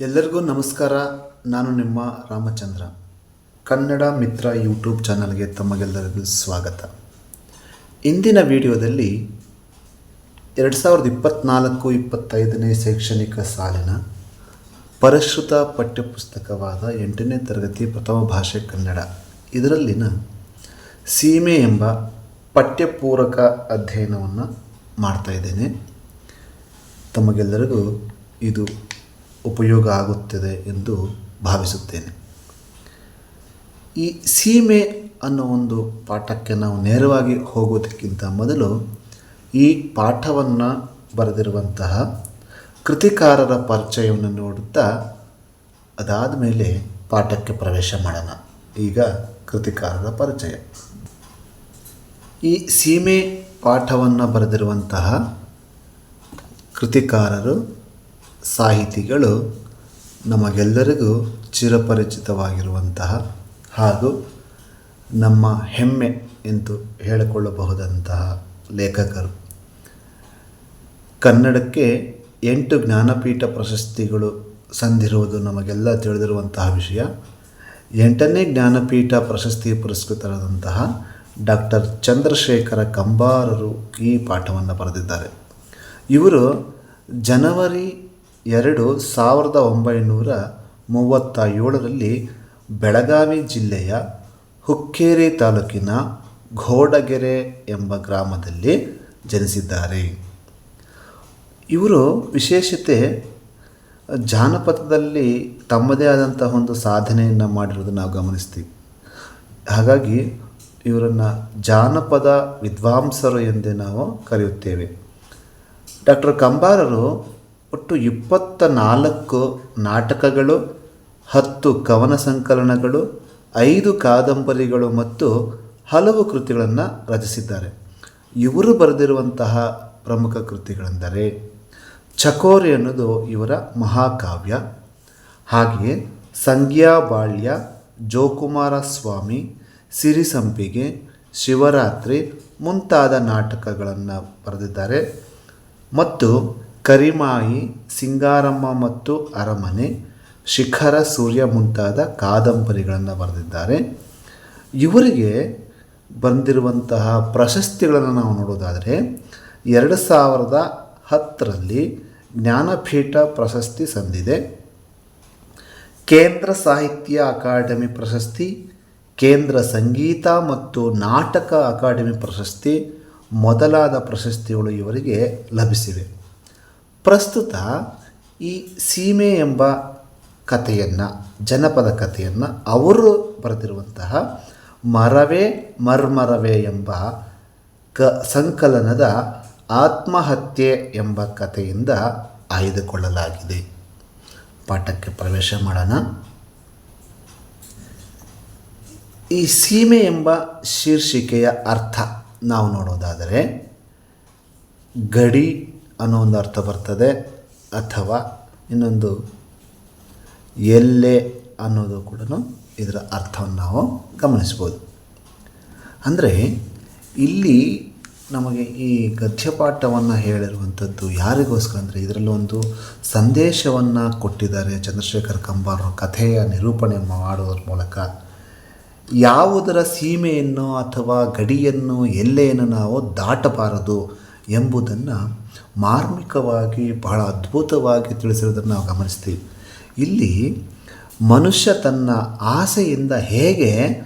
ಎಲ್ಲರಿಗೂ ನಮಸ್ಕಾರ. ನಾನು ನಿಮ್ಮ ರಾಮಚಂದ್ರ. ಕನ್ನಡ ಮಿತ್ರ ಯೂಟ್ಯೂಬ್ ಚಾನಲ್ಗೆ ತಮಗೆಲ್ಲರಿಗೂ ಸ್ವಾಗತ. ಇಂದಿನ ವಿಡಿಯೋದಲ್ಲಿ ಎರಡು ಸಾವಿರದ ಇಪ್ಪತ್ತ್ನಾಲ್ಕು ಇಪ್ಪತ್ತೈದನೇ ಶೈಕ್ಷಣಿಕ ಸಾಲಿನ ಪರಿಷ್ಕೃತ ಪಠ್ಯಪುಸ್ತಕವಾದ ಎಂಟನೇ ತರಗತಿ ಪ್ರಥಮ ಭಾಷೆ ಕನ್ನಡ. ಇದರಲ್ಲಿನ ಸೀಮೆ ಎಂಬ ಪಠ್ಯಪೂರಕ ಅಧ್ಯಯನವನ್ನು ಮಾಡ್ತಾ ಇದ್ದೇನೆ. ತಮಗೆಲ್ಲರಿಗೂ ಇದು ಉಪಯೋಗ ಆಗುತ್ತದೆ ಎಂದು ಭಾವಿಸುತ್ತೇನೆ. ಈ ಸೀಮೆ ಅನ್ನೋ ಒಂದು ಪಾಠಕ್ಕೆ ನಾವು ನೇರವಾಗಿ ಹೋಗೋದಕ್ಕಿಂತ ಮೊದಲು ಈ ಪಾಠವನ್ನು ಬರೆದಿರುವಂತಹ ಕೃತಿಕಾರರ ಪರಿಚಯವನ್ನು ನೋಡುತ್ತಾ ಅದಾದ ಮೇಲೆ ಪಾಠಕ್ಕೆ ಪ್ರವೇಶ ಮಾಡೋಣ. ಈಗ ಕೃತಿಕಾರರ ಪರಿಚಯ. ಈ ಸೀಮೆ ಪಾಠವನ್ನು ಬರೆದಿರುವಂತಹ ಕೃತಿಕಾರರು ಸಾಹಿತಿಗಳು ನಮಗೆಲ್ಲರಿಗೂ ಚಿರಪರಿಚಿತವಾಗಿರುವಂತಹ ಹಾಗೂ ನಮ್ಮ ಹೆಮ್ಮೆ ಎಂದು ಹೇಳಿಕೊಳ್ಳಬಹುದಂತಹ ಲೇಖಕರು. ಕನ್ನಡಕ್ಕೆ ಎಂಟು ಜ್ಞಾನಪೀಠ ಪ್ರಶಸ್ತಿಗಳು ಸಂದಿರುವುದು ನಮಗೆಲ್ಲ ತಿಳಿದಿರುವಂತಹ ವಿಷಯ. ಎಂಟನೇ ಜ್ಞಾನಪೀಠ ಪ್ರಶಸ್ತಿ ಪುರಸ್ಕೃತರಾದಂತಹ ಡಾಕ್ಟರ್ ಚಂದ್ರಶೇಖರ ಕಂಬಾರರು ಈ ಪಾಠವನ್ನು ಬರೆದಿದ್ದಾರೆ. ಇವರು ಜನವರಿ ಎರಡು ಸಾವಿರದ ಒಂಬೈನೂರ ಮೂವತ್ತ ಏಳರಲ್ಲಿ ಬೆಳಗಾವಿ ಜಿಲ್ಲೆಯ ಹುಕ್ಕೇರಿ ತಾಲೂಕಿನ ಘೋಡಗೆರೆ ಎಂಬ ಗ್ರಾಮದಲ್ಲಿ ಜನಿಸಿದ್ದಾರೆ. ಇವರು ವಿಶೇಷತೆ ಜಾನಪದದಲ್ಲಿ ತಮ್ಮದೇ ಆದಂತಹ ಒಂದು ಸಾಧನೆಯನ್ನು ಮಾಡಿರೋದು ನಾವು ಗಮನಿಸ್ತೀವಿ. ಹಾಗಾಗಿ ಇವರನ್ನು ಜಾನಪದ ವಿದ್ವಾಂಸರು ಎಂದೇ ನಾವು ಕರೆಯುತ್ತೇವೆ. ಡಾಕ್ಟರ್ ಕಂಬಾರರು ಒಟ್ಟು ಇಪ್ಪತ್ತ ನಾಲ್ಕು ನಾಟಕಗಳು, ಹತ್ತು ಕವನ ಸಂಕಲನಗಳು, ಐದು ಕಾದಂಬರಿಗಳು ಮತ್ತು ಹಲವು ಕೃತಿಗಳನ್ನು ರಚಿಸಿದ್ದಾರೆ. ಇವರು ಬರೆದಿರುವಂತಹ ಪ್ರಮುಖ ಕೃತಿಗಳೆಂದರೆ ಚಕೋರಿ ಅನ್ನೋದು ಇವರ ಮಹಾಕಾವ್ಯ. ಹಾಗೆಯೇ ಸಂಗ್ಯಾಬಾಳ್ಯ ಜೋಕುಮಾರ ಸ್ವಾಮಿ, ಸಿರಿಸಂಪಿಗೆ, ಶಿವರಾತ್ರಿ ಮುಂತಾದ ನಾಟಕಗಳನ್ನು ಬರೆದಿದ್ದಾರೆ. ಮತ್ತು ಕರಿಮಾಯಿ ಸಿಂಗಾರಮ್ಮ ಮತ್ತು ಅರಮನೆ, ಶಿಖರ ಸೂರ್ಯ ಮುಂತಾದ ಕಾದಂಬರಿಗಳನ್ನು ಬರೆದಿದ್ದಾರೆ. ಇವರಿಗೆ ಬಂದಿರುವಂತಹ ಪ್ರಶಸ್ತಿಗಳನ್ನು ನಾವು ನೋಡೋದಾದರೆ ಎರಡು ಸಾವಿರದ ಹತ್ತರಲ್ಲಿ ಜ್ಞಾನಪೀಠ ಪ್ರಶಸ್ತಿ ಸಂದಿದೆ. ಕೇಂದ್ರ ಸಾಹಿತ್ಯ ಅಕಾಡೆಮಿ ಪ್ರಶಸ್ತಿ, ಕೇಂದ್ರ ಸಂಗೀತ ಮತ್ತು ನಾಟಕ ಅಕಾಡೆಮಿ ಪ್ರಶಸ್ತಿ ಮೊದಲಾದ ಪ್ರಶಸ್ತಿಗಳು ಇವರಿಗೆ ಲಭಿಸಿವೆ. ಪ್ರಸ್ತುತ ಈ ಸೀಮೆ ಎಂಬ ಕಥೆಯನ್ನು, ಜನಪದ ಕಥೆಯನ್ನು ಅವರು ಬರೆದಿರುವಂತಹ ಮರವೇ ಮರ್ಮರವೇ ಎಂಬ ಕ ಸಂಕಲನದ ಆತ್ಮಹತ್ಯೆ ಎಂಬ ಕಥೆಯಿಂದ ಆಯ್ದುಕೊಳ್ಳಲಾಗಿದೆ. ಪಾಠಕ್ಕೆ ಪ್ರವೇಶ ಮಾಡೋಣ. ಈ ಸೀಮೆ ಎಂಬ ಶೀರ್ಷಿಕೆಯ ಅರ್ಥ ನಾವು ನೋಡೋದಾದರೆ ಗಡಿ ಅನ್ನೋ ಒಂದು ಅರ್ಥ ಬರ್ತದೆ. ಅಥವಾ ಇನ್ನೊಂದು ಎಲ್ಲೆ ಅನ್ನೋದು ಕೂಡ ಇದರ ಅರ್ಥವನ್ನು ನಾವು ಗಮನಿಸ್ಬೋದು. ಅಂದರೆ ಇಲ್ಲಿ ನಮಗೆ ಈ ಗದ್ಯಪಾಠವನ್ನು ಹೇಳಿರುವಂಥದ್ದು ಯಾರಿಗೋಸ್ಕರ ಅಂದರೆ ಇದರಲ್ಲಿ ಒಂದು ಸಂದೇಶವನ್ನು ಕೊಟ್ಟಿದ್ದಾರೆ ಚಂದ್ರಶೇಖರ್ ಕಂಬಾರರು ಕಥೆಯ ನಿರೂಪಣೆ ಮಾಡುವುದರ ಮೂಲಕ. ಯಾವುದರ ಸೀಮೆಯನ್ನು ಅಥವಾ ಗಡಿಯನ್ನು ಎಲ್ಲೆಯನ್ನು ನಾವು ದಾಟಬಾರದು ಎಂಬುದನ್ನು ಮಾರ್ಮಿಕವಾಗಿ, ಬಹಳ ಅದ್ಭುತವಾಗಿ ತಿಳಿಸಿರೋದನ್ನು ನಾವು ಗಮನಿಸ್ತೀವಿ. ಇಲ್ಲಿ ಮನುಷ್ಯ ತನ್ನ ಆಸೆಯಿಂದ ಹೇಗೆ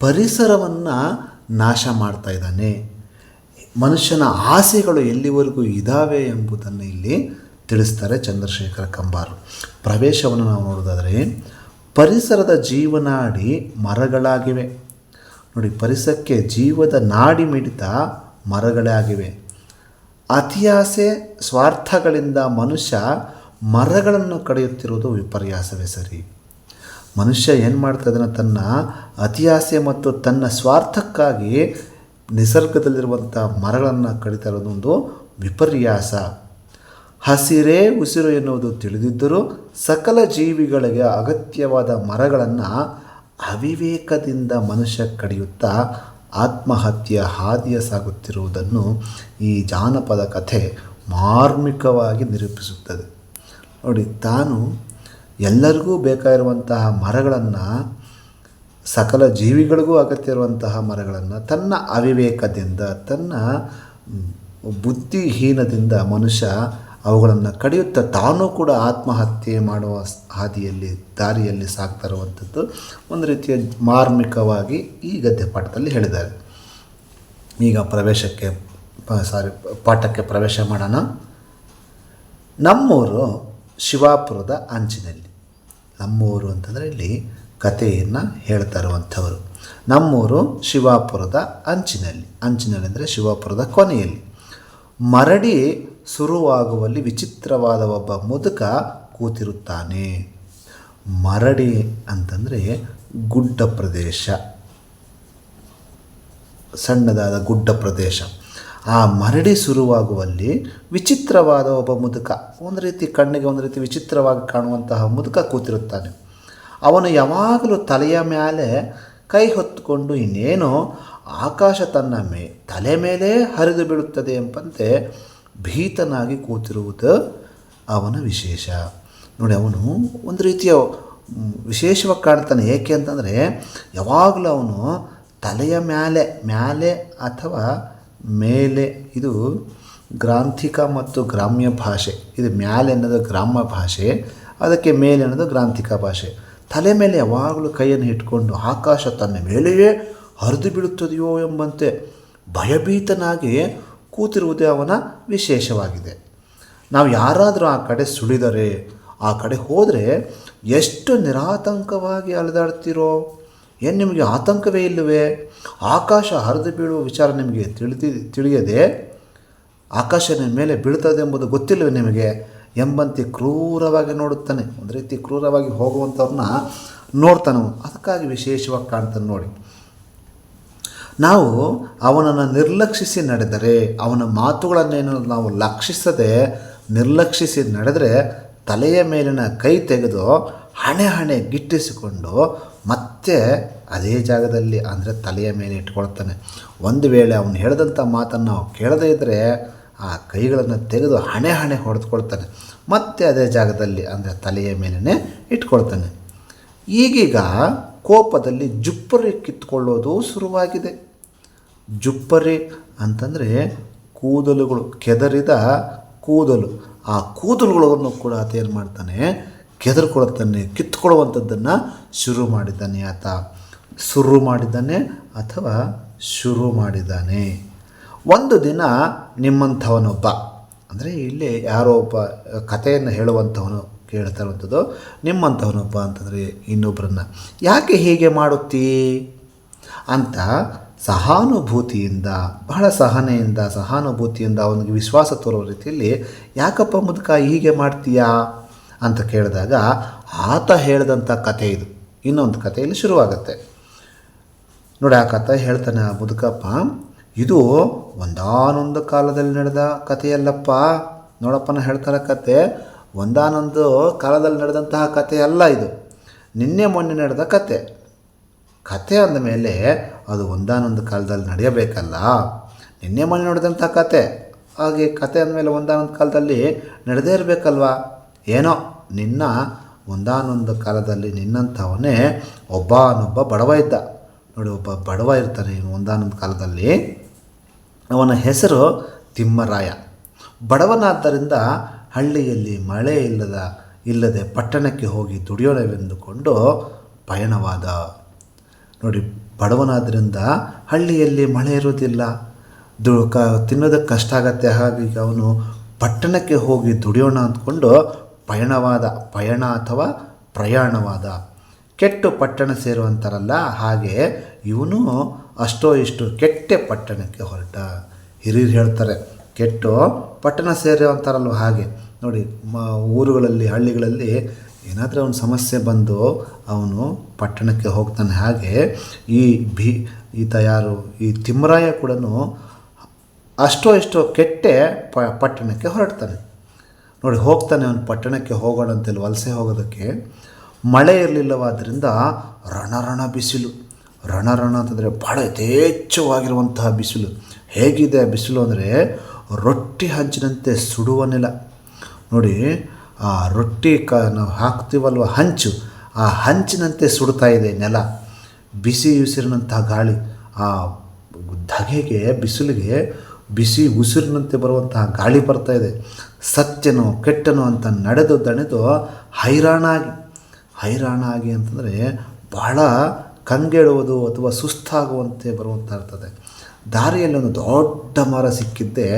ಪರಿಸರವನ್ನು ನಾಶ ಮಾಡ್ತಾ ಇದ್ದಾನೆ, ಮನುಷ್ಯನ ಆಸೆಗಳು ಎಲ್ಲಿವರೆಗೂ ಇದ್ದಾವೆ ಎಂಬುದನ್ನು ಇಲ್ಲಿ ತಿಳಿಸ್ತಾರೆ ಚಂದ್ರಶೇಖರ ಕಂಬಾರು. ಪ್ರವೇಶವನ್ನು ನಾವು ನೋಡೋದಾದರೆ, ಪರಿಸರದ ಜೀವನಾಡಿ ಮರಗಳಾಗಿವೆ. ನೋಡಿ, ಪರಿಸರಕ್ಕೆ ಜೀವದ ನಾಡಿ ಮಿಡಿತ ಮರಗಳೇ ಆಗಿವೆ ಅತಿಯಾಸೆ ಸ್ವಾರ್ಥಗಳಿಂದ ಮನುಷ್ಯ ಮರಗಳನ್ನು ಕಡಿಯುತ್ತಿರುವುದು ವಿಪರ್ಯಾಸವೇ ಸರಿ. ಮನುಷ್ಯ ಏನು ಮಾಡ್ತಾ ಇದ್ದಾನೆ? ತನ್ನ ಅತಿಯಾಸೆ ಮತ್ತು ತನ್ನ ಸ್ವಾರ್ಥಕ್ಕಾಗಿ ನಿಸರ್ಗದಲ್ಲಿರುವಂಥ ಮರಗಳನ್ನು ಕಡಿತಾ ಒಂದು ವಿಪರ್ಯಾಸ. ಹಸಿರೇ ಉಸಿರು ಎನ್ನುವುದು ತಿಳಿದಿದ್ದರೂ ಸಕಲ ಜೀವಿಗಳಿಗೆ ಅಗತ್ಯವಾದ ಮರಗಳನ್ನು ಅವಿವೇಕದಿಂದ ಮನುಷ್ಯ ಕಡಿಯುತ್ತಾ ಆತ್ಮಹತ್ಯೆ ಹಾದಿಯ ಸಾಗುತ್ತಿರುವುದನ್ನು ಈ ಜಾನಪದ ಕಥೆ ಮಾರ್ಮಿಕವಾಗಿ ನಿರೂಪಿಸುತ್ತದೆ. ನೋಡಿ, ತಾನು ಎಲ್ಲರಿಗೂ ಬೇಕಾಗಿರುವಂತಹ ಮರಗಳನ್ನು, ಸಕಲ ಜೀವಿಗಳಿಗೂ ಅಗತ್ಯ ಇರುವಂತಹ ಮರಗಳನ್ನು, ತನ್ನ ಅವಿವೇಕದಿಂದ, ತನ್ನ ಬುದ್ಧಿಹೀನದಿಂದ ಮನುಷ್ಯ ಅವುಗಳನ್ನು ಕಡಿಯುತ್ತಾ ತಾನೂ ಕೂಡ ಆತ್ಮಹತ್ಯೆ ಮಾಡುವ ಹಾದಿಯಲ್ಲಿ, ದಾರಿಯಲ್ಲಿ ಸಾಗ್ತಾ ಇರುವಂಥದ್ದು ಒಂದು ರೀತಿಯ ಮಾರ್ಮಿಕವಾಗಿ ಈ ಗದ್ಯ ಪಾಠದಲ್ಲಿ ಹೇಳಿದ್ದಾರೆ. ಈಗ ಪ್ರವೇಶಕ್ಕೆ ಸಾರಿ, ಪಾಠಕ್ಕೆ ಪ್ರವೇಶ ಮಾಡೋಣ. ನಮ್ಮೂರು ಶಿವಾಪುರದ ಅಂಚಿನಲ್ಲಿ, ನಮ್ಮೂರು ಅಂತಂದರೆ ಇಲ್ಲಿ ಕಥೆಯನ್ನು ಹೇಳ್ತಾ ಇರುವಂಥವರು. ನಮ್ಮೂರು ಶಿವಾಪುರದ ಅಂಚಿನಲ್ಲಿ ಅಂಚಿನಲ್ಲಿ ಅಂದರೆ ಶಿವಾಪುರದ ಕೊನೆಯಲ್ಲಿ. ಮರಡಿ ಶುರುವಾಗುವಲ್ಲಿ ವಿಚಿತ್ರವಾದ ಒಬ್ಬ ಮುದುಕ ಕೂತಿರುತ್ತಾನೆ. ಮರಡಿ ಅಂತಂದರೆ ಗುಡ್ಡ ಪ್ರದೇಶ. ಸಣ್ಣದಾದ ಗುಡ್ಡ ಪ್ರದೇಶ. ಆ ಮರಡಿ ಶುರುವಾಗುವಲ್ಲಿ ವಿಚಿತ್ರವಾದ ಒಬ್ಬ ಮುದುಕ. ಒಂದು ರೀತಿ ಕಣ್ಣಿಗೆ ಒಂದು ರೀತಿ ವಿಚಿತ್ರವಾಗಿ ಕಾಣುವಂತಹ ಮುದುಕ ಕೂತಿರುತ್ತಾನೆ. ಅವನು ಯಾವಾಗಲೂ ತಲೆಯ ಮೇಲೆ ಕೈ ಹೊತ್ತುಕೊಂಡು ಇನ್ನೇನೋ ಆಕಾಶ ತನ್ನ ಮೇ, ತಲೆ ಮೇಲೆ ಹರಿದು ಬೀಳುತ್ತದೆ ಎಂಬಂತೆ ಭೀತನಾಗಿ ಕೂತಿರುವುದು ಅವನ ವಿಶೇಷ. ನೋಡಿ, ಅವನು ಒಂದು ರೀತಿಯ ವಿಶೇಷವಾಗಿ ಕಾಣ್ತಾನೆ. ಏಕೆ ಅಂತಂದರೆ, ಯಾವಾಗಲೂ ಅವನು ತಲೆಯ ಮೇಲೆ ಮೇಲೆ ಅಥವಾ ಮೇಲೆ, ಇದು ಗ್ರಾಂಥಿಕ ಮತ್ತು ಗ್ರಾಮ್ಯ ಭಾಷೆ. ಇದು ಮ್ಯಾಲೆ ಅನ್ನೋದು ಗ್ರಾಮ್ಯ ಭಾಷೆ, ಅದಕ್ಕೆ ಮೇಲೆ ಅನ್ನೋದು ಗ್ರಾಂಥಿಕ ಭಾಷೆ. ತಲೆ ಮೇಲೆ ಯಾವಾಗಲೂ ಕೈಯನ್ನು ಇಟ್ಕೊಂಡು ಆಕಾಶ ತನ್ನ ಮೇಲೆಯೇ ಹರಿದು ಬೀಳುತ್ತದೆಯೋ ಎಂಬಂತೆ ಭಯಭೀತನಾಗಿ ಕೂತಿರುವುದೇ ಅವನ ವಿಶೇಷವಾಗಿದೆ. ನಾವು ಯಾರಾದರೂ ಆ ಕಡೆ ಸುಳಿದರೆ, ಆ ಕಡೆ ಹೋದರೆ ಎಷ್ಟು ನಿರಾತಂಕವಾಗಿ ಅಲೆದಾಡ್ತೀರೋ? ಏನು ನಿಮಗೆ ಆತಂಕವೇ ಇಲ್ಲವೇ? ಆಕಾಶ ಹರಿದು ಬೀಳುವ ವಿಚಾರ ನಿಮಗೆ ತಿಳಿದಿ, ತಿಳಿಯದೆ ಆಕಾಶ ನಿಮ್ಮ ಮೇಲೆ ಬೀಳ್ತದೆ ಎಂಬುದು ಗೊತ್ತಿಲ್ಲವೇ ನಿಮಗೆ? ಎಂಬಂತೆ ಕ್ರೂರವಾಗಿ ನೋಡುತ್ತಾನೆ. ಒಂದು ರೀತಿ ಕ್ರೂರವಾಗಿ ಹೋಗುವಂಥವ್ರನ್ನ ನೋಡ್ತಾನೆ. ಅದಕ್ಕಾಗಿ ವಿಶೇಷವಾಗಿ ಕಾಣ್ತಾನೆ ನೋಡಿ. ನಾವು ಅವನನ್ನು ನಿರ್ಲಕ್ಷಿಸಿ ನಡೆದರೆ, ಅವನ ಮಾತುಗಳನ್ನೇನು ನಾವು ಲಕ್ಷಿಸದೆ ನಿರ್ಲಕ್ಷಿಸಿ ನಡೆದರೆ, ತಲೆಯ ಮೇಲಿನ ಕೈ ತೆಗೆದು ಹಣೆ ಹಣೆ ಗಿಟ್ಟಿಸಿಕೊಂಡು ಮತ್ತೆ ಅದೇ ಜಾಗದಲ್ಲಿ ಅಂದರೆ ತಲೆಯ ಮೇಲೆ ಇಟ್ಕೊಳ್ತಾನೆ. ಒಂದು ವೇಳೆ ಅವನು ಹೇಳಿದಂಥ ಮಾತನ್ನು ನಾವು ಕೇಳದೇ ಇದ್ದರೆ ಆ ಕೈಗಳನ್ನು ತೆಗೆದು ಹಣೆ ಹಣೆ ಹೊಡೆದುಕೊಳ್ತಾನೆ. ಮತ್ತೆ ಅದೇ ಜಾಗದಲ್ಲಿ ಅಂದರೆ ತಲೆಯ ಮೇಲೇ ಇಟ್ಕೊಳ್ತಾನೆ. ಈಗೀಗ ಕೋಪದಲ್ಲಿ ಜುಪ್ಪರಿ ಕಿತ್ಕೊಳ್ಳೋದು ಶುರುವಾಗಿದೆ. ಜುಪ್ಪರಿ ಅಂತಂದರೆ ಕೂದಲುಗಳು, ಕೆದರಿದ ಕೂದಲು. ಆ ಕೂದಲುಗಳನ್ನು ಕೂಡ ಆತ ಏನು ಮಾಡ್ತಾನೆ? ಕೆದರ್ಕೊಳ್ತಾನೆ ಕಿತ್ಕೊಳ್ಳುವಂಥದ್ದನ್ನು ಶುರು ಮಾಡಿದ್ದಾನೆ ಆತ. ಶುರು ಮಾಡಿದ್ದಾನೆ ಅಥವಾ ಶುರು ಮಾಡಿದ್ದಾನೆ. ಒಂದು ದಿನ ನಿಮ್ಮಂಥವನೊಬ್ಬ, ಅಂದರೆ ಇಲ್ಲಿ ಯಾರೋ ಒಬ್ಬ ಕಥೆಯನ್ನು ಹೇಳುವಂಥವನು ಕೇಳ್ತಾ ಇರುವಂಥದ್ದು, ನಿಮ್ಮಂಥವನೊಬ್ಬ ಅಂತಂದರೆ ಇನ್ನೊಬ್ಬರನ್ನ ಯಾಕೆ ಹೀಗೆ ಮಾಡುತ್ತೀ? ಅಂತ ಸಹಾನುಭೂತಿಯಿಂದ, ಬಹಳ ಸಹನೆಯಿಂದ, ಸಹಾನುಭೂತಿಯಿಂದ ಅವನಿಗೆ ವಿಶ್ವಾಸ ತೋರುವ ರೀತಿಯಲ್ಲಿ, ಯಾಕಪ್ಪ ಮುದುಕ ಹೀಗೆ ಮಾಡ್ತೀಯಾ ಅಂತ ಕೇಳಿದಾಗ, ಆತ ಹೇಳಿದಂಥ ಕಥೆ ಇದು. ಇನ್ನೊಂದು ಕಥೆಯಲ್ಲಿ ಶುರುವಾಗುತ್ತೆ. ನೋಡಿ ಆ ಕಥೆ ಹೇಳ್ತಾನೆ ಆ ಮುದುಕಪ್ಪ, ಇದು ಒಂದಾನೊಂದು ಕಾಲದಲ್ಲಿ ನಡೆದ ಕಥೆಯಲ್ಲಪ್ಪ. ನೋಡಪ್ಪನ ಹೇಳ್ತಾರೆ ಕತೆ, ಒಂದಾನೊಂದು ಕಾಲದಲ್ಲಿ ನಡೆದಂತಹ ಕಥೆ ಅಲ್ಲ ಇದು. ನಿನ್ನೆ ಮೊನ್ನೆ ನಡೆದ ಕತೆ. ಕತೆ ಅಂದಮೇಲೆ ಅದು ಒಂದಾನೊಂದು ಕಾಲದಲ್ಲಿ ನಡೆಯಬೇಕಲ್ಲ? ನಿನ್ನೆ ಮೊನ್ನೆ ನೋಡಿದಂಥ ಕತೆ. ಹಾಗೆ ಕತೆ ಅಂದಮೇಲೆ ಒಂದಾನೊಂದು ಕಾಲದಲ್ಲಿ ನಡೆದೇ ಇರಬೇಕಲ್ವಾ? ಏನೋ, ನಿನ್ನ ಒಂದಾನೊಂದು ಕಾಲದಲ್ಲಿ ನಿನ್ನಂಥವನೇ ಒಬ್ಬನೊಬ್ಬ ಬಡವ ಇದ್ದ. ನೋಡಿ, ಒಬ್ಬ ಬಡವ ಇರ್ತಾನೆ ಒಂದಾನೊಂದು ಕಾಲದಲ್ಲಿ. ಅವನ ಹೆಸರು ತಿಮ್ಮರಾಯ. ಬಡವನಾದ್ದರಿಂದ ಹಳ್ಳಿಯಲ್ಲಿ ಮಳೆ ಇಲ್ಲದ, ಇಲ್ಲದೆ ಪಟ್ಟಣಕ್ಕೆ ಹೋಗಿ ದುಡಿಯೋಣವೆಂದುಕೊಂಡು ಪಯಣವಾದ. ನೋಡಿ ಬಡವನಾದ್ದರಿಂದ ಹಳ್ಳಿಯಲ್ಲಿ ಮಳೆ ಇರೋದಿಲ್ಲ ದು, ಕ, ತಿನ್ನೋದಕ್ಕೆ ಕಷ್ಟ ಆಗತ್ತೆ. ಹಾಗಾಗಿ ಅವನು ಪಟ್ಟಣಕ್ಕೆ ಹೋಗಿ ದುಡಿಯೋಣ ಅಂದ್ಕೊಂಡು ಪಯಣವಾದ, ಪಯಣ ಅಥವಾ ಪ್ರಯಾಣವಾದ ಕೆಟ್ಟು ಪಟ್ಟಣ ಸೇರುವಂತಾರಲ್ಲ. ಹಾಗೆ ಇವನು ಅಷ್ಟೋ ಇಷ್ಟು ಕೆಟ್ಟೆ ಪಟ್ಟಣಕ್ಕೆ ಹೊರಟ. ಹಿರಿಯರು ಹೇಳ್ತಾರೆ, ಕೆಟ್ಟು ಪಟ್ಟಣ ಸೇರುವಂತಾರಲ್ವ ಹಾಗೆ. ನೋಡಿ, ಮ, ಊರುಗಳಲ್ಲಿ, ಹಳ್ಳಿಗಳಲ್ಲಿ ಏನಾದರೂ ಅವನ ಸಮಸ್ಯೆ ಬಂದು ಅವನು ಪಟ್ಟಣಕ್ಕೆ ಹೋಗ್ತಾನೆ ಹಾಗೆ, ಈ ಭೀ, ಈತ ಯಾರು, ಈ ತಿಮ್ಮರಾಯ ಕೂಡ ಅಷ್ಟೋ ಎಷ್ಟೋ ಕೆಟ್ಟೆ ಪ, ಪಟ್ಟಣಕ್ಕೆ ಹೊರಡ್ತಾನೆ. ನೋಡಿ, ಹೋಗ್ತಾನೆ ಅವನು ಪಟ್ಟಣಕ್ಕೆ ಹೋಗೋಣ ಅಂತೇಳಿ ವಲಸೆ ಹೋಗೋದಕ್ಕೆ. ಮಳೆ ಇರಲಿಲ್ಲವಾದ್ದರಿಂದ ರಣರಣ ಬಿಸಿಲು. ರಣರಣ ಅಂತಂದರೆ ಭಾಳ ಯಥೇಚ್ಛವಾಗಿರುವಂತಹ ಬಿಸಿಲು. ಹೇಗಿದೆ ಬಿಸಿಲು ಅಂದರೆ ರೊಟ್ಟಿ ಹಂಚಿನಂತೆ ಸುಡುವ ನೋಡಿ ಆ ರೊಟ್ಟಿ ಕ ನಾವು ಹಾಕ್ತೀವಲ್ವ ಹಂಚು, ಆ ಹಂಚಿನಂತೆ ಸುಡ್ತಾ ಇದೆ ನೆಲ. ಬಿಸಿ ಉಸಿರಿನಂತಹ ಗಾಳಿ, ಆ ಧಗೆಗೆ, ಬಿಸಿಲಿಗೆ ಬಿಸಿ ಉಸಿರಿನಂತೆ ಬರುವಂತಹ ಗಾಳಿ ಬರ್ತಾ ಇದೆ. ಸತ್ಯನೋ ಕೆಟ್ಟನೋ ಅಂತ ನಡೆದು ದಣೆದು ಹೈರಾಣಾಗಿ ಹೈರಾಣಾಗಿ ಅಂತಂದರೆ ಬಹಳ ಕಂಗೆಡುವುದು ಅಥವಾ ಸುಸ್ತಾಗುವಂತೆ ಬರುವಂಥ ಇರ್ತದೆ. ದಾರಿಯಲ್ಲಿ ಒಂದು ದೊಡ್ಡ ಮರ ಸಿಕ್ಕಿದ್ದೇ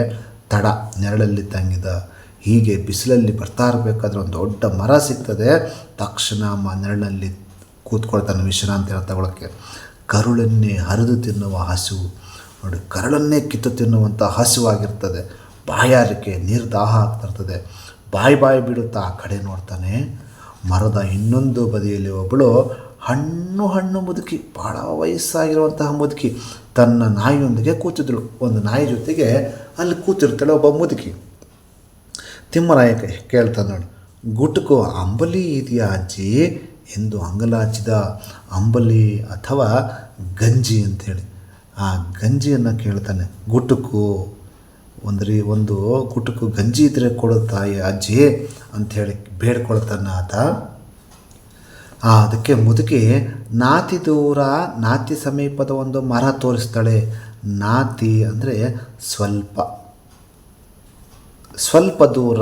ತಡ, ನೆರಳಲ್ಲಿ ತಂಗಿದ ಹೀಗೆ ಬಿಸಿಲಲ್ಲಿ ಬರ್ತಾ ಇರಬೇಕಾದ್ರೆ ಒಂದು ದೊಡ್ಡ ಮರ ಸಿಗ್ತದೆ. ತಕ್ಷಣ ಮ ನೆರಳಲ್ಲಿ ಕೂತ್ಕೊಳ್ತಾನೆ ವಿಶ್ರಾಂತಿ ತಗೊಳ್ಳೋಕ್ಕೆ ಕರುಳನ್ನೇ ಹರಿದು ತಿನ್ನುವ ಹಸಿವು. ನೋಡಿ, ಕರುಳನ್ನೇ ಕಿತ್ತು ತಿನ್ನುವಂಥ ಹಸಿವಾಗಿರ್ತದೆ ಬಾಯಾರಿಕೆ ನೀರು ದಾಹ ಆಗ್ತಿರ್ತದೆ ಬಾಯಿ ಬಾಯಿ ಬಿಡುತ್ತಾ ಆ ಕಡೆ ನೋಡ್ತಾನೆ, ಮರದ ಇನ್ನೊಂದು ಬದಿಯಲ್ಲಿ ಒಬ್ಬಳು ಹಣ್ಣು ಹಣ್ಣು ಮುದುಕಿ ಭಾಳ ವಯಸ್ಸಾಗಿರುವಂತಹ ಮುದುಕಿ. ತನ್ನ ನಾಯಿಯೊಂದಿಗೆ ಕೂತಿದ್ಳು ಒಂದು ನಾಯಿ ಜೊತೆಗೆ ಅಲ್ಲಿ ಕೂತಿರ್ತಾಳೆ ಒಬ್ಬ ಮುದುಕಿ. ತಿಮ್ಮರಾಯ ಕೇ- ಕೇಳ್ತಾನೆ ನೋಡಿ. ಗುಟುಕು ಅಂಬಲಿ ಇದೆಯಾ ಅಜ್ಜಿ ಎಂದು ಅಂಗಲಾಚಿದ. ಅಂಬಲಿ ಅಥವಾ ಗಂಜಿ ಅಂಥೇಳಿ ಆ ಗಂಜಿಯನ್ನು ಕೇಳ್ತಾನೆ. ಗುಟುಕು ಒಂದ್ರಿ, ಒಂದು ಗುಟುಕು ಗಂಜಿ ಇದ್ದರೆ ಕೊಡು ತಾಯಿ ಅಜ್ಜಿ ಅಂಥೇಳಿ ಬೇಡ್ಕೊಳ್ತಾನೆ ಆತ. ಆ, ಅದಕ್ಕೆ ಮುದುಕಿ ನಾತಿ ದೂರ, ನಾತಿ ಸಮೀಪದ ಒಂದು ಮರ ತೋರಿಸ್ತಾಳೆ. ನಾತಿ ಅಂದರೆ ಸ್ವಲ್ಪ. ಸ್ವಲ್ಪ ದೂರ,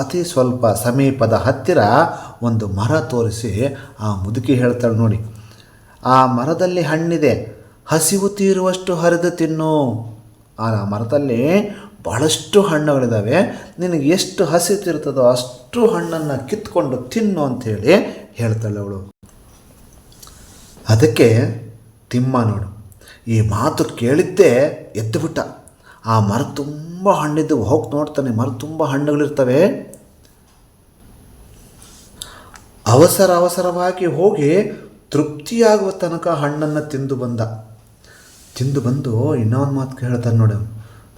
ಅತಿ ಸ್ವಲ್ಪ ಸಮೀಪದ ಹತ್ತಿರ ಒಂದು ಮರ ತೋರಿಸಿ ಆ ಮುದುಕಿ ಹೇಳ್ತಾಳೆ ನೋಡಿ. ಆ ಮರದಲ್ಲಿ ಹಣ್ಣಿದೆ, ಹಸಿವು ತೀರುವಷ್ಟು ಹರಿದು ತಿನ್ನು. ಆ ಮರದಲ್ಲಿ ಭಾಳಷ್ಟು ಹಣ್ಣುಗಳಿದ್ದಾವೆ ನಿನಗೆ ಎಷ್ಟು ಹಸಿ ಹಸಿತಿರ್ತದೋ ಅಷ್ಟು ಹಣ್ಣನ್ನು ಕಿತ್ಕೊಂಡು ತಿನ್ನು ಅಂಥೇಳಿ ಹೇಳ್ತಾಳೆ ಅವಳು. ಅದಕ್ಕೆ ತಿಮ್ಮ ನೋಡು, ಈ ಮಾತು ಕೇಳಿದ್ದೇ ಎದ್ದುಬಿಟ್ಟ. ಆ ಮರ ತುಂಬ ಹಣ್ಣಿದ್ದು, ಹೋಗಿ ನೋಡ್ತಾನೆ, ಮರ ತುಂಬ ಹಣ್ಣುಗಳಿರ್ತವೆ. ಅವಸರ ಅವಸರವಾಗಿ ಹೋಗಿ ತೃಪ್ತಿಯಾಗುವ ತನಕ ಹಣ್ಣನ್ನು ತಿಂದು ಬಂದ. ತಿಂದು ಬಂದು ಇನ್ನೊಂದು ಮಾತು ಕೇಳ್ತಾನೆ ನೋಡಿ ಅವನು.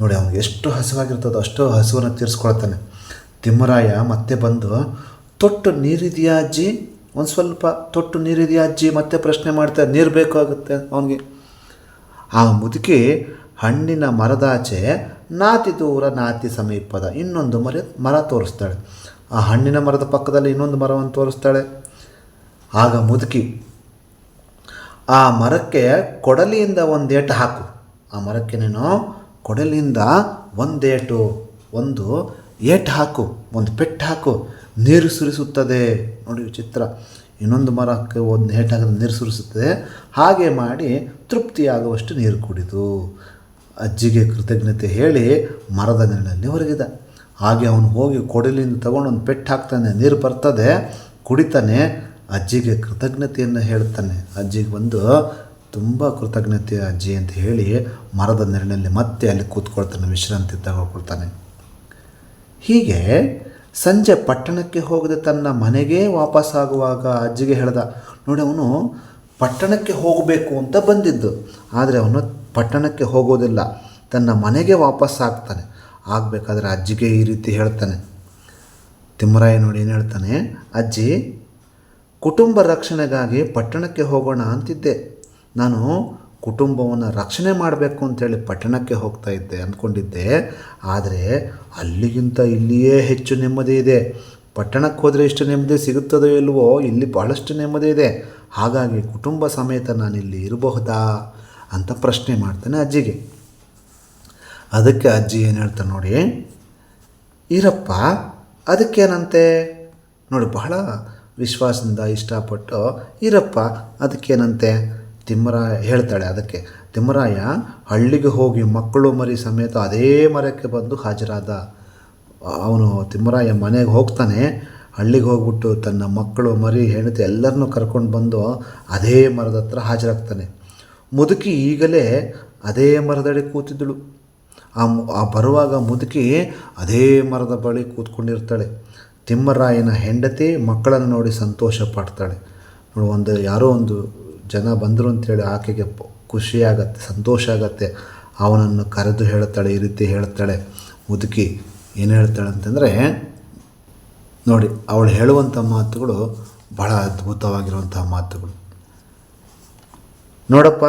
ನೋಡಿ ಅವನು ಎಷ್ಟು ಹಸಿವಾಗಿರ್ತದೋ ಅಷ್ಟು ಹಸುವನ್ನು ತೀರಿಸ್ಕೊಳ್ತಾನೆ. ತಿಮ್ಮರಾಯ ಮತ್ತೆ ಬಂದು, ತೊಟ್ಟು ನೀರಿದೆಯಾ ಅಜ್ಜಿ? ಒಂದು ಸ್ವಲ್ಪ, ತೊಟ್ಟು ನೀರಿದೆಯಾ ಅಜ್ಜಿ? ಮತ್ತೆ ಪ್ರಶ್ನೆ ಮಾಡ್ತಾ, ನೀರು ಬೇಕಾಗುತ್ತೆ? ಅವನಿಗೆ. ಆ ಮುದುಕಿ ಹಣ್ಣಿನ ಮರದಾಚೆ ನಾತಿ ದೂರ ನಾತಿ ಸಮೀಪದ ಇನ್ನೊಂದು ಮರ ಮರ ತೋರಿಸ್ತಾಳೆ. ಆ ಹಣ್ಣಿನ ಮರದ ಪಕ್ಕದಲ್ಲಿ ಇನ್ನೊಂದು ಮರವನ್ನು ತೋರಿಸ್ತಾಳೆ. ಆಗ ಮುದುಕಿ, ಆ ಮರಕ್ಕೆ ಕೊಡಲಿಯಿಂದ ಒಂದೇಟು ಹಾಕು. ಆ ಮರಕ್ಕೆ ನೀನು ಕೊಡಲಿಯಿಂದ ಒಂದೇಟು, ಒಂದು ಏಟು ಹಾಕು, ಒಂದು ಪೆಟ್ಟು ಹಾಕು. ನೀರು ಸುರಿಸುತ್ತದೆ. ನೋಡಿ ಚಿತ್ರ ಇನ್ನೊಂದು ಮರಕ್ಕೆ ಒಂದು ಏಟು ಹಾಕಿದ್ರೆ ನೀರು ಸುರಿಸುತ್ತದೆ. ಹಾಗೆ ಮಾಡಿ ತೃಪ್ತಿಯಾಗುವಷ್ಟು ನೀರು ಕುಡಿದು. ಅಜ್ಜಿಗೆ ಕೃತಜ್ಞತೆ ಹೇಳಿ ಮರದ ನೆರಳಲ್ಲಿ ಹೊರಗಿದ ಹಾಗೆ ಅವನು ಹೋಗಿ ಕೊಡಲಿಂದ ತಗೊಂಡು ಒಂದು ಪೆಟ್ಟು ಹಾಕ್ತಾನೆ, ನೀರು ಬರ್ತದೆ, ಕುಡಿತಾನೆ, ಅಜ್ಜಿಗೆ ಕೃತಜ್ಞತೆಯನ್ನು ಹೇಳ್ತಾನೆ. ಅಜ್ಜಿಗೆ ಬಂದು, ತುಂಬ ಕೃತಜ್ಞತೆ ಅಜ್ಜಿ ಅಂತ ಹೇಳಿ ಮರದ ನೆರಳಿನಲ್ಲಿ ಮತ್ತೆ ಅಲ್ಲಿ ಕೂತ್ಕೊಳ್ತಾನೆ, ವಿಶ್ರಾಂತಿ ತಗೊಳ್ಕೊಳ್ತಾನೆ. ಹೀಗೆ ಸಂಜೆ ಪಟ್ಟಣಕ್ಕೆ ಹೋಗದೆ ತನ್ನ ಮನೆಗೆ ವಾಪಸ್ಸಾಗುವಾಗ ಅಜ್ಜಿಗೆ ಹೇಳ್ದ, ನೋಡಿ ಅವನು ಪಟ್ಟಣಕ್ಕೆ ಹೋಗಬೇಕು ಅಂತ ಬಂದಿದ್ದು. ಆದರೆ ಅವನು ಪಟ್ಟಣಕ್ಕೆ ಹೋಗೋದಿಲ್ಲ, ತನ್ನ ಮನೆಗೆ ವಾಪಸ್ಸಾಗ್ತಾನೆ ಆಗಬೇಕಾದ್ರೆ ಅಜ್ಜಿಗೆ ಈ ರೀತಿ ಹೇಳ್ತಾನೆ. ತಿಮ್ಮರಾಯ ನೋಡಿ ಏನು ಹೇಳ್ತಾನೆ? ಅಜ್ಜಿ, ಕುಟುಂಬ ರಕ್ಷಣೆಗಾಗಿ ಪಟ್ಟಣಕ್ಕೆ ಹೋಗೋಣ ಅಂತಿದ್ದೆ. ನಾನು ಕುಟುಂಬವನ್ನು ರಕ್ಷಣೆ ಮಾಡಬೇಕು ಅಂತೇಳಿ ಪಟ್ಟಣಕ್ಕೆ ಹೋಗ್ತಾ ಇದ್ದೆ ಅಂದ್ಕೊಂಡಿದ್ದೆ. ಆದರೆ ಅಲ್ಲಿಗಿಂತ ಇಲ್ಲಿಯೇ ಹೆಚ್ಚು ನೆಮ್ಮದಿ ಇದೆ. ಪಟ್ಟಣಕ್ಕೆ ಹೋದರೆ ಇಷ್ಟು ನೆಮ್ಮದಿ ಸಿಗುತ್ತದೋ ಇಲ್ವೋ, ಇಲ್ಲಿ ಭಾಳಷ್ಟು ನೆಮ್ಮದಿ ಇದೆ. ಹಾಗಾಗಿ ಕುಟುಂಬ ಸಮೇತ ನಾನಿಲ್ಲಿ ಇರಬಹುದಾ? ಅಂತ ಪ್ರಶ್ನೆ ಮಾಡ್ತಾನೆ ಅಜ್ಜಿಗೆ. ಅದಕ್ಕೆ ಅಜ್ಜಿ ಏನು ಹೇಳ್ತಾರೆ ನೋಡಿ, ಇರಪ್ಪ, ಅದಕ್ಕೇನಂತೆ? ನೋಡಿ, ಬಹಳ ವಿಶ್ವಾಸದಿಂದ ಇಷ್ಟಪಟ್ಟು, ಇರಪ್ಪ, ಅದಕ್ಕೇನಂತೆ? ತಿಮ್ಮರಾಯ ಹೇಳ್ತಾಳೆ ಅದಕ್ಕೆ. ತಿಮ್ಮರಾಯ, ಹಳ್ಳಿಗೆ ಹೋಗಿ ಮಕ್ಕಳು ಮರಿ ಸಮೇತ ಅದೇ ಮರಕ್ಕೆ ಬಂದು ಹಾಜರಾದ ಅವನು ತಿಮ್ಮರಾಯ ಮನೆಗೆ ಹೋಗ್ತಾನೆ. ಹಳ್ಳಿಗೆ ಹೋಗ್ಬಿಟ್ಟು ತನ್ನ ಮಕ್ಕಳು, ಮರಿ, ಹೆಂಡತಿ ಎಲ್ಲರನ್ನೂ ಕರ್ಕೊಂಡು ಬಂದು ಅದೇ ಮರದ ಹತ್ರ ಹಾಜರಾಗ್ತಾನೆ. ಮುದುಕಿ ಈಗಲೇ ಅದೇ ಮರದಡಿ ಕೂತಿದ್ದಳು. ಆ ಆ ಬರುವಾಗ ಮುದುಕಿ ಅದೇ ಮರದ ಬಳಿ ಕೂತ್ಕೊಂಡಿರ್ತಾಳೆ. ತಿಮ್ಮರಾಯನ ಹೆಂಡತಿ ಮಕ್ಕಳನ್ನು ನೋಡಿ ಸಂತೋಷ ಪಡ್ತಾಳೆ. ನೋಡಿ, ಒಂದು, ಯಾರೋ ಒಂದು ಜನ ಬಂದರು ಅಂತೇಳಿ ಆಕೆಗೆ ಖುಷಿಯಾಗತ್ತೆ, ಸಂತೋಷ ಆಗತ್ತೆ. ಅವನನ್ನು ಕರೆದು ಹೇಳ್ತಾಳೆ, ಈ ರೀತಿ ಹೇಳ್ತಾಳೆ. ಮುದುಕಿ ಏನು ಹೇಳ್ತಾಳೆ ಅಂತಂದರೆ, ನೋಡಿ, ಅವಳು ಹೇಳುವಂಥ ಮಾತುಗಳು ಬಹಳ ಅದ್ಭುತವಾಗಿರುವಂಥ ಮಾತುಗಳು. ನೋಡಪ್ಪ,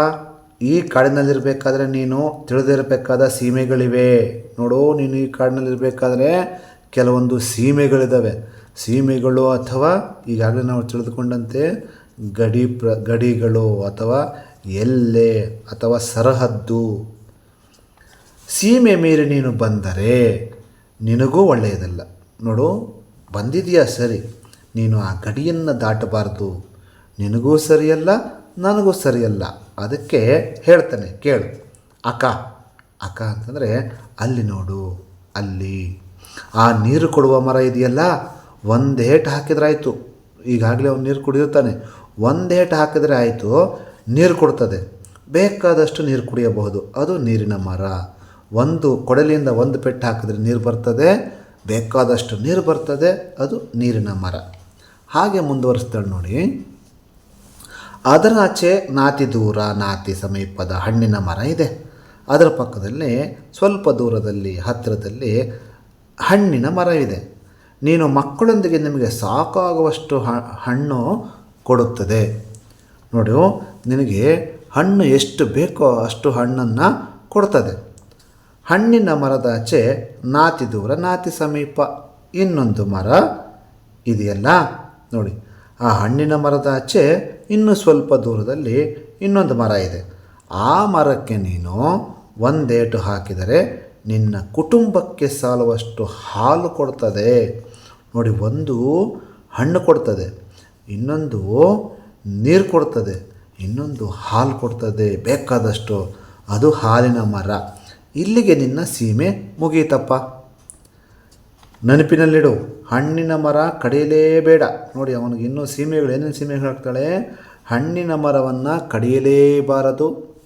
ಈ ಕಾಡಿನಲ್ಲಿರಬೇಕಾದ್ರೆ ನೀನು ತಿಳಿದಿರಬೇಕಾದ ಸೀಮೆಗಳಿವೆ. ನೋಡು, ನೀನು ಈ ಕಾಡಿನಲ್ಲಿರಬೇಕಾದ್ರೆ ಕೆಲವೊಂದು ಸೀಮೆಗಳಿದ್ದಾವೆ ಸೀಮೆಗಳು ಅಥವಾ ಈಗಾಗಲೇ ನಾವು ತಿಳಿದುಕೊಂಡಂತೆ ಗಡಿ ಪ್ರ, ಗಡಿಗಳು ಅಥವಾ ಎಲ್ಲೆ ಅಥವಾ ಸರಹದ್ದು. ಸೀಮೆ ಮೀರಿ ನೀನು ಬಂದರೆ ನಿನಗೂ ಒಳ್ಳೆಯದಲ್ಲ. ನೋಡು, ಬಂದಿದೆಯಾ ಸರಿ. ನೀನು ಆ ಗಡಿಯನ್ನು ದಾಟಬಾರ್ದು. ನಿನಗೂ ಸರಿಯಲ್ಲ ನನಗೂ ಸರಿಯಲ್ಲ. ಅದಕ್ಕೆ ಹೇಳ್ತಾನೆ, ಕೇಳು. ಅಕ್ಕ ಅಕ್ಕ ಅಂತಂದರೆ, ಅಲ್ಲಿ ನೋಡು, ಅಲ್ಲಿ. ಆ ನೀರು ಕೊಡುವ ಮರ ಇದೆಯಲ್ಲ, ಒಂದು ಏಟು ಹಾಕಿದ್ರೆ ಆಯಿತು ಈಗಾಗಲೇ ಅವ್ನು ನೀರು ಕುಡಿಯುತ್ತಾನೆ. ಒಂದು ಏಟು ಹಾಕಿದರೆ ಆಯಿತು, ನೀರು ಕೊಡ್ತದೆ. ಬೇಕಾದಷ್ಟು ನೀರು ಕುಡಿಯಬಹುದು. ಅದು ನೀರಿನ ಮರ. ಒಂದು ಕೊಡಲಿಯಿಂದ ಒಂದು ಪೆಟ್ಟು ಹಾಕಿದ್ರೆ ನೀರು ಬರ್ತದೆ, ಬೇಕಾದಷ್ಟು ನೀರು ಬರ್ತದೆ, ಅದು ನೀರಿನ ಮರ. ಹಾಗೆ ಮುಂದುವರಿಸ್ತಾಳೆ ನೋಡಿ. ಅದರ ಆಚೆ ನಾತಿ ದೂರ, ನಾತಿ ಸಮೀಪದ ಹಣ್ಣಿನ ಮರ ಇದೆ. ಅದರ ಪಕ್ಕದಲ್ಲಿ, ಸ್ವಲ್ಪ ದೂರದಲ್ಲಿ, ಹತ್ತಿರದಲ್ಲಿ ಹಣ್ಣಿನ ಮರವಿದೆ ನೀನು ಮಕ್ಕಳೊಂದಿಗೆ ನಿಮಗೆ ಸಾಕಾಗುವಷ್ಟು ಹಣ್ಣು ಕೊಡುತ್ತದೆ. ನೋಡು, ನಿನಗೆ ಹಣ್ಣು ಎಷ್ಟು ಬೇಕೋ ಅಷ್ಟು ಹಣ್ಣನ್ನು ಕೊಡ್ತದೆ. ಹಣ್ಣಿನ ಮರದ ಆಚೆ ನಾತಿ ದೂರ, ನಾತಿ ಸಮೀಪ ಇನ್ನೊಂದು ಮರ ಇದೆಯಲ್ಲ? ನೋಡಿ ಆ ಹಣ್ಣಿನ ಮರದ ಆಚೆ ಇನ್ನೂ ಸ್ವಲ್ಪ ದೂರದಲ್ಲಿ ಇನ್ನೊಂದು ಮರ ಇದೆ. ಆ ಮರಕ್ಕೆ ನೀನು ಒಂದೇಟು ಹಾಕಿದರೆ ನಿನ್ನ ಕುಟುಂಬಕ್ಕೆ ಸಾಲುವಷ್ಟು ಹಾಲು ಕೊಡ್ತದೆ. ನೋಡಿ, ಒಂದು ಹಣ್ಣು ಕೊಡ್ತದೆ, ಇನ್ನೊಂದು ನೀರು ಕೊಡ್ತದೆ, ಇನ್ನೊಂದು ಹಾಲು ಕೊಡ್ತದೆ, ಬೇಕಾದಷ್ಟು. ಅದು ಹಾಲಿನ ಮರ. ಇಲ್ಲಿಗೆ ನಿನ್ನ ಸೀಮೆ ಮುಗೀತಪ್ಪ. ನೆನಪಿನಲ್ಲಿಡು, ಹಣ್ಣಿನ ಮರ ಕಡಿಯಲೇಬೇಡ. ನೋಡಿ, ಅವನಿಗೆ ಇನ್ನೂ ಸೀಮೆಗಳು, ಏನೇನು ಸೀಮೆಗಳು ಹಾಕ್ತಾಳೆ? ಹಣ್ಣಿನ ಮರವನ್ನು ಕಡಿಯಲೇಬಾರದು.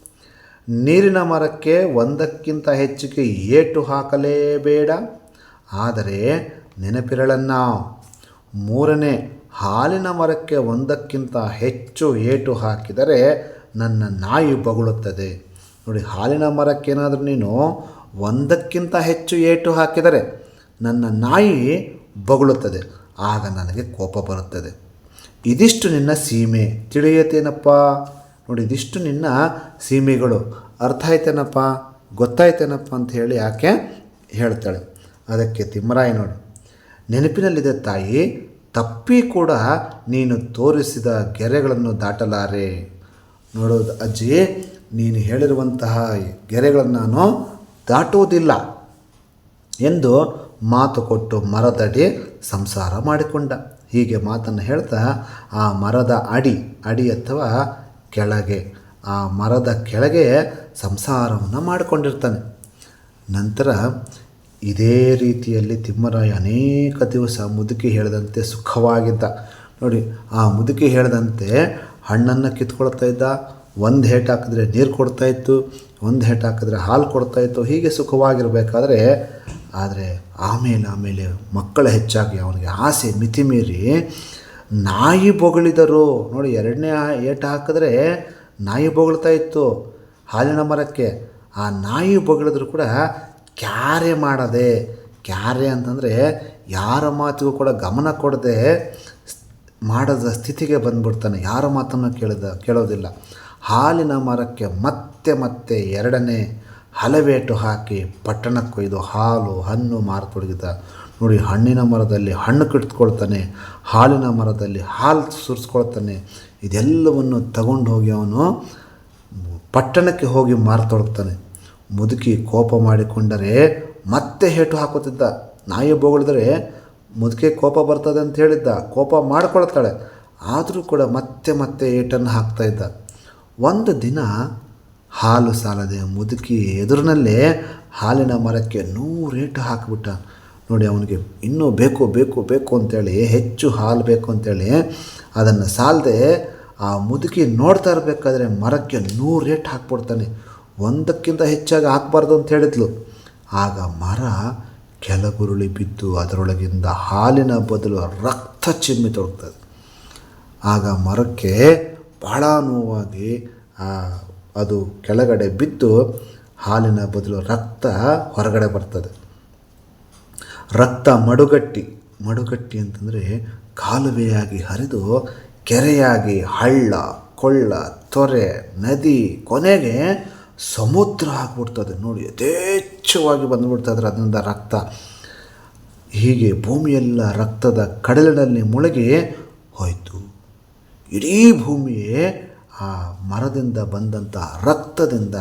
ನೀರಿನ ಮರಕ್ಕೆ ಒಂದಕ್ಕಿಂತ ಹೆಚ್ಚಿಗೆ ಏಟು ಹಾಕಲೇಬೇಡ. ಆದರೆ ನೆನಪಿರಳನ್ನ, ಮೂರನೇ, ಹಾಲಿನ ಮರಕ್ಕೆ ಒಂದಕ್ಕಿಂತ ಹೆಚ್ಚು ಏಟು ಹಾಕಿದರೆ ನನ್ನ ನಾಯಿ ಬಗಳುತ್ತದೆ. ನೋಡಿ, ಹಾಲಿನ ಮರಕ್ಕೇನಾದರೂ ನೀನು ಒಂದಕ್ಕಿಂತ ಹೆಚ್ಚು ಏಟು ಹಾಕಿದರೆ ನನ್ನ ನಾಯಿ ಬೊಗಳುತ್ತದೆ. ಆಗ ನನಗೆ ಕೋಪ ಬರುತ್ತದೆ. ಇದಿಷ್ಟು ನಿನ್ನ ಸೀಮೆ ತಿಳಿಯತೇನಪ್ಪ? ನೋಡಿ, ಇದಿಷ್ಟು ನಿನ್ನ ಸೀಮೆಗಳು. ಅರ್ಥ ಆಯ್ತೇನಪ್ಪ? ಗೊತ್ತಾಯ್ತೇನಪ್ಪ ಅಂತ ಹೇಳಿ ಯಾಕೆ ಹೇಳ್ತಾಳೆ. ಅದಕ್ಕೆ ತಿಮ್ಮರಾಯಿ ನೋಡಿ, ನೆನಪಿನಲ್ಲಿದೆ ತಾಯಿ, ತಪ್ಪಿ ಕೂಡ ನೀನು ತೋರಿಸಿದ ಗೆರೆಗಳನ್ನು ದಾಟಲಾರೆ. ನೋಡೋದು ಅಜ್ಜಿ, ನೀನು ಹೇಳಿರುವಂತಹ ಗೆರೆಗಳನ್ನು ನಾನು ದಾಟುವುದಿಲ್ಲ ಎಂದು ಮಾತು ಕೊಟ್ಟು ಮರದಡಿ ಸಂಸಾರ ಮಾಡಿಕೊಂಡ. ಹೀಗೆ ಮಾತನ್ನು ಹೇಳ್ತಾ ಆ ಮರದ ಅಡಿ ಅಡಿ ಅಥವಾ ಕೆಳಗೆ, ಆ ಮರದ ಕೆಳಗೆ ಸಂಸಾರವನ್ನು ಮಾಡಿಕೊಂಡಿರ್ತಾನೆ. ನಂತರ ಇದೇ ರೀತಿಯಲ್ಲಿ ತಿಮ್ಮರಾಯ ಅನೇಕ ದಿವಸ ಮುದುಕಿ ಹೇಳಿದಂತೆ ಸುಖವಾಗಿದ್ದ. ನೋಡಿ, ಆ ಮುದುಕಿ ಹೇಳಿದಂತೆ ಹಣ್ಣನ್ನು ಕಿತ್ಕೊಳ್ತಾ ಇದ್ದ, ಒಂದು ಹೇಟ್ ಹಾಕಿದ್ರೆ ನೀರು ಕೊಡ್ತಾ ಇತ್ತು, ಒಂದು ಹೇಟ್ ಹಾಕಿದ್ರೆ ಹಾಲು ಕೊಡ್ತಾಯಿತ್ತು ಹೀಗೆ ಸುಖವಾಗಿರಬೇಕಾದ್ರೆ ಆದರೆ ಆಮೇಲೆ ಆಮೇಲೆ ಮಕ್ಕಳ ಹೆಚ್ಚಾಗಿ ಅವನಿಗೆ ಆಸೆ ಮಿತಿಮೀರಿ ನಾಯಿ ಬೊಗಳಿದರು. ನೋಡಿ ಎರಡನೇ ಏಟು ಹಾಕಿದ್ರೆ ನಾಯಿ ಬೊಗಳ್ತಾ ಇತ್ತು ಹಾಲಿನ ಮರಕ್ಕೆ. ಆ ನಾಯಿ ಬೊಗಳಿದ್ರು ಕೂಡ ಕ್ಯಾರೆ ಮಾಡದೆ, ಕ್ಯಾರೆ ಅಂತಂದರೆ ಯಾರ ಮಾತಿಗೂ ಕೂಡ ಗಮನ ಕೊಡದೆ ಮಾಡದ ಸ್ಥಿತಿಗೆ ಬಂದ್ಬಿಡ್ತಾನೆ. ಯಾರ ಮಾತನ್ನು ಕೇಳಿದ ಕೇಳೋದಿಲ್ಲ. ಹಾಲಿನ ಮರಕ್ಕೆ ಮತ್ತೆ ಮತ್ತೆ ಎರಡನೇ ಹಲವೇಟು ಹಾಕಿ ಪಟ್ಟಣಕ್ಕೆ ಕೊಯ್ದು ಹಾಲು, ಹಣ್ಣು ಮಾರತೊಡಗಿದ. ನೋಡಿ, ಹಣ್ಣಿನ ಮರದಲ್ಲಿ ಹಣ್ಣು ಕಿಟ್ಕೊಳ್ತಾನೆ ಹಾಲಿನ ಮರದಲ್ಲಿ ಹಾಲು ಸುರಿಸ್ಕೊಳ್ತಾನೆ. ಇದೆಲ್ಲವನ್ನು ತಗೊಂಡು ಹೋಗಿ ಅವನು ಪಟ್ಟಣಕ್ಕೆ ಹೋಗಿ ಮಾರತೊಡಗ್ತಾನೆ. ಮುದುಕಿ ಕೋಪ ಮಾಡಿಕೊಂಡರೆ ಮತ್ತೆ ಹೇಟು ಹಾಕುತ್ತಿದ್ದ. ನಾಯಿ ಬೋಗಳಿದ್ರೆ ಮುದುಕೆ ಕೋಪ ಬರ್ತದೆ ಅಂತ ಹೇಳಿದ್ದ. ಕೋಪ ಮಾಡ್ಕೊಳ್ತಾಳೆ. ಆದರೂ ಕೂಡ ಮತ್ತೆ ಮತ್ತೆ ಏಟನ್ನು ಹಾಕ್ತಾ ಇದ್ದ. ಒಂದು ದಿನ ಹಾಲು ಸಾಲದೆ ಮುದುಕಿ ಎದುರಿನಲ್ಲೇ ಹಾಲಿನ ಮರಕ್ಕೆ ನೂರೇಟು ಹಾಕಿಬಿಟ್ಟ. ನೋಡಿ ಅವನಿಗೆ ಇನ್ನೂ ಬೇಕು ಬೇಕು ಬೇಕು ಅಂತೇಳಿ ಹೆಚ್ಚು ಹಾಲು ಬೇಕು ಅಂತೇಳಿ ಅದನ್ನು ಸಾಲದೆ ಆ ಮುದುಕಿ ನೋಡ್ತಾ ಇರಬೇಕಾದ್ರೆ ಮರಕ್ಕೆ ನೂರು ರೇಟ್ ಹಾಕ್ಬಿಡ್ತಾನೆ. ಒಂದಕ್ಕಿಂತ ಹೆಚ್ಚಾಗಿ ಹಾಕಬಾರ್ದು ಅಂತ ಹೇಳಿದ್ಲು. ಆಗ ಮರ ಕೆಳಗುರುಳಿ ಬಿದ್ದು ಅದರೊಳಗಿಂದ ಹಾಲಿನ ಬದಲು ರಕ್ತ ಚಿಮ್ಮಿ ತೊಡಗ್ತದೆ. ಆಗ ಮರಕ್ಕೆ ಭಾಳ ನೋವಾಗಿ ಆ, ಅದು ಕೆಳಗಡೆ ಬಿದ್ದು ಹಾಲಿನ ಬದಲು ರಕ್ತ ಹೊರಗಡೆ ಬರ್ತದೆ. ರಕ್ತ ಮಡುಗಟ್ಟಿ ಮಡುಗಟ್ಟಿ ಅಂತಂದರೆ ಕಾಲುವೆಯಾಗಿ ಹರಿದು ಕೆರೆಯಾಗಿ ಹಳ್ಳ, ಕೊಳ್ಳ, ತೊರೆ, ನದಿ, ಕೊನೆಗೆ ಸಮುದ್ರ ಆಗ್ಬಿಡ್ತದೆ. ನೋಡಿ, ಯಥೇಚ್ಛವಾಗಿ ಬಂದುಬಿಡ್ತದ್ರೆ ಅದರಿಂದ ರಕ್ತ. ಹೀಗೆ ಭೂಮಿಯೆಲ್ಲ ರಕ್ತದ ಕಡಲಿನಲ್ಲಿ ಮುಳುಗಿ ಹೋಯಿತು. ಇಡೀ ಭೂಮಿಯೇ ಆ ಮರದಿಂದ ಬಂದಂಥ ರಕ್ತದಿಂದ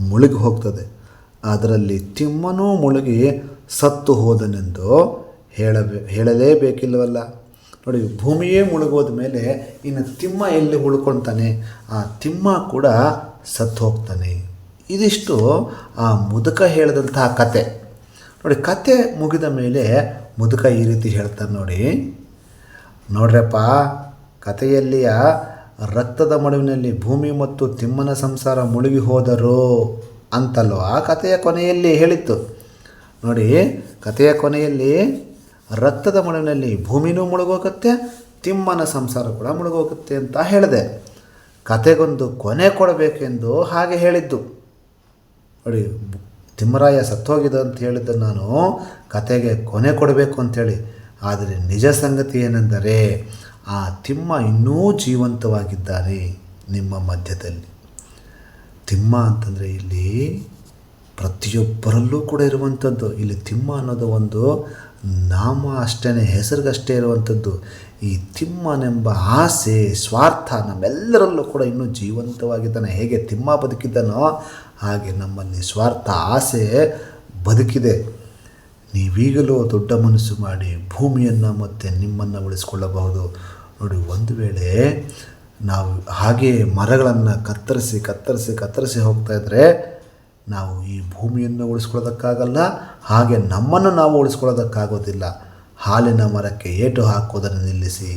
ಮುಳುಗಿ ಹೋಗ್ತದೆ. ಅದರಲ್ಲಿ ತಿಮ್ಮನೂ ಮುಳುಗಿ ಸತ್ತು ಹೋದನೆಂದು ಹೇಳಬೇ, ಹೇಳಲೇಬೇಕಿಲ್ಲವಲ್ಲ. ನೋಡಿ, ಭೂಮಿಯೇ ಮುಳುಗೋದ ಮೇಲೆ ಇನ್ನು ತಿಮ್ಮ ಎಲ್ಲಿ ಉಳ್ಕೊಳ್ತಾನೆ? ಆ ತಿಮ್ಮ ಕೂಡ ಸತ್ತು ಹೋಗ್ತಾನೆ. ಇದಿಷ್ಟು ಆ ಮುದುಕ ಹೇಳಿದಂತಹ ಕತೆ. ನೋಡಿ, ಕತೆ ಮುಗಿದ ಮೇಲೆ ಮುದುಕ ಈ ರೀತಿ ಹೇಳ್ತಾನೆ ನೋಡಿ. ನೋಡ್ರಪ್ಪ, ಕಥೆಯಲ್ಲಿಯ ರಕ್ತದ ಮಡುವಿನಲ್ಲಿ ಭೂಮಿ ಮತ್ತು ತಿಮ್ಮನ ಸಂಸಾರ ಮುಳುಗಿ ಹೋದರು ಅಂತಲ್ವ ಆ ಕಥೆಯ ಕೊನೆಯಲ್ಲಿ ಹೇಳಿತ್ತು. ನೋಡಿ, ಕಥೆಯ ಕೊನೆಯಲ್ಲಿ ರಕ್ತದ ಮಡುವಿನಲ್ಲಿ ಭೂಮಿನೂ ಮುಳುಗೋಗುತ್ತೆ, ತಿಮ್ಮನ ಸಂಸಾರ ಕೂಡ ಮುಳುಗೋಗುತ್ತೆ ಅಂತ ಹೇಳಿದೆ. ಕತೆಗೊಂದು ಕೊನೆ ಕೊಡಬೇಕೆಂದು ಹಾಗೆ ಹೇಳಿದ್ದು. ನೋಡಿ, ತಿಮ್ಮರಾಯ ಸತ್ತೋಗಿದೆ ಅಂತ ಹೇಳಿದ್ದು ನಾನು ಕತೆಗೆ ಕೊನೆ ಕೊಡಬೇಕು ಅಂತೇಳಿ. ಆದರೆ ನಿಜ ಸಂಗತಿ ಏನೆಂದರೆ ಆ ತಿಮ್ಮ ಇನ್ನೂ ಜೀವಂತವಾಗಿದ್ದಾರೆ ನಿಮ್ಮ ಮಧ್ಯದಲ್ಲಿ. ತಿಮ್ಮ ಅಂತಂದರೆ ಇಲ್ಲಿ ಪ್ರತಿಯೊಬ್ಬರಲ್ಲೂ ಕೂಡ ಇರುವಂಥದ್ದು. ಇಲ್ಲಿ ತಿಮ್ಮ ಅನ್ನೋದು ಒಂದು ನಾಮ ಅಷ್ಟೇ ಹೆಸರಿಗಷ್ಟೇ ಇರುವಂಥದ್ದು. ಈ ತಿಮ್ಮನೆಂಬ ಆಸೆ, ಸ್ವಾರ್ಥ ನಮ್ಮೆಲ್ಲರಲ್ಲೂ ಕೂಡ ಇನ್ನೂ ಜೀವಂತವಾಗಿದ್ದಾನೆ. ಹೇಗೆ ತಿಮ್ಮ ಬದುಕಿದ್ದಾನೋ ಹಾಗೆ ನಮ್ಮಲ್ಲಿ ಸ್ವಾರ್ಥ, ಆಸೆ ಬದುಕಿದೆ. ನೀವೀಗಲೂ ದೊಡ್ಡ ಮನಸ್ಸು ಮಾಡಿ ಭೂಮಿಯನ್ನು ಮತ್ತು ನಿಮ್ಮನ್ನು ಉಳಿಸ್ಕೊಳ್ಳಬಹುದು. ನೋಡಿ, ಒಂದು ವೇಳೆ ನಾವು ಹಾಗೆ ಮರಗಳನ್ನು ಕತ್ತರಿಸಿ ಕತ್ತರಿಸಿ ಕತ್ತರಿಸಿ ಹೋಗ್ತಾ ಇದ್ದರೆ ನಾವು ಈ ಭೂಮಿಯನ್ನು ಉಳಿಸ್ಕೊಳ್ಳೋದಕ್ಕಾಗಲ್ಲ, ಹಾಗೆ ನಮ್ಮನ್ನು ನಾವು ಉಳಿಸ್ಕೊಳ್ಳೋದಕ್ಕಾಗೋದಿಲ್ಲ. ಹಾಲಿನ ಮರಕ್ಕೆ ಏಟು ಹಾಕೋದನ್ನು ನಿಲ್ಲಿಸಿ,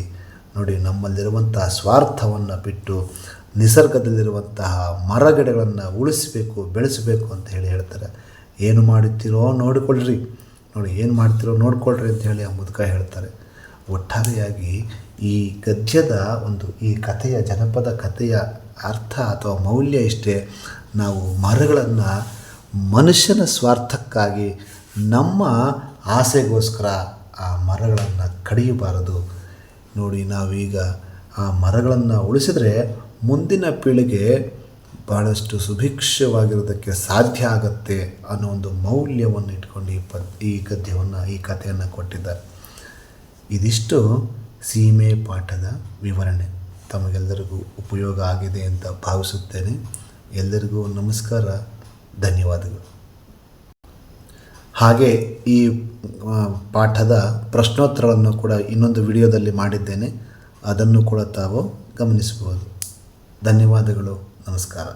ನೋಡಿ ನಮ್ಮಲ್ಲಿರುವಂತಹ ಸ್ವಾರ್ಥವನ್ನು ಬಿಟ್ಟು ನಿಸರ್ಗದಲ್ಲಿರುವಂತಹ ಮರಗಿಡಗಳನ್ನು ಉಳಿಸಬೇಕು, ಬೆಳೆಸಬೇಕು ಅಂತ ಹೇಳಿ ಹೇಳ್ತಾರೆ. ಏನು ಮಾಡುತ್ತೀರೋ ನೋಡಿಕೊಳ್ಳ್ರಿ. ನೋಡಿ, ಏನು ಮಾಡ್ತೀರೋ ನೋಡ್ಕೊಳ್ರಿ ಅಂತ ಹೇಳಿ ಆ ಮುದುಕ ಹೇಳ್ತಾರೆ. ಒಟ್ಟಾರೆಯಾಗಿ ಈ ಗದ್ಯದ ಒಂದು, ಈ ಕಥೆಯ, ಜನಪದ ಕಥೆಯ ಅರ್ಥ ಅಥವಾ ಮೌಲ್ಯ ಇಷ್ಟೇ. ನಾವು ಮರಗಳನ್ನು ಮನುಷ್ಯನ ಸ್ವಾರ್ಥಕ್ಕಾಗಿ, ನಮ್ಮ ಆಸೆಗೋಸ್ಕರ ಆ ಮರಗಳನ್ನು ಕಡಿಯಬಾರದು. ನೋಡಿ, ನಾವೀಗ ಆ ಮರಗಳನ್ನು ಉಳಿಸಿದ್ರೆ ಮುಂದಿನ ಪೀಳಿಗೆ ಭಾಳಷ್ಟು ಸುಭಿಕ್ಷವಾಗಿರೋದಕ್ಕೆ ಸಾಧ್ಯ ಆಗತ್ತೆ ಅನ್ನೋ ಒಂದು ಮೌಲ್ಯವನ್ನು ಇಟ್ಕೊಂಡು ಈ ಪದ್, ಈ ಗದ್ಯವನ್ನು, ಈ ಕಥೆಯನ್ನು ಕೊಟ್ಟಿದ್ದಾರೆ. ಇದಿಷ್ಟು ಸೀಮೆ ಪಾಠದ ವಿವರಣೆ. ತಮಗೆಲ್ಲರಿಗೂ ಉಪಯೋಗ ಆಗಿದೆ ಅಂತ ಭಾವಿಸುತ್ತೇನೆ. ಎಲ್ಲರಿಗೂ ನಮಸ್ಕಾರ, ಧನ್ಯವಾದಗಳು. ಹಾಗೆ ಈ ಪಾಠದ ಪ್ರಶ್ನೋತ್ತರವನ್ನು ಕೂಡ ಇನ್ನೊಂದು ವಿಡಿಯೋದಲ್ಲಿ ಮಾಡಿದ್ದೇನೆ. ಅದನ್ನು ಕೂಡ ತಾವು ಗಮನಿಸಬಹುದು. ಧನ್ಯವಾದಗಳು. ನಮಸ್ಕಾರ.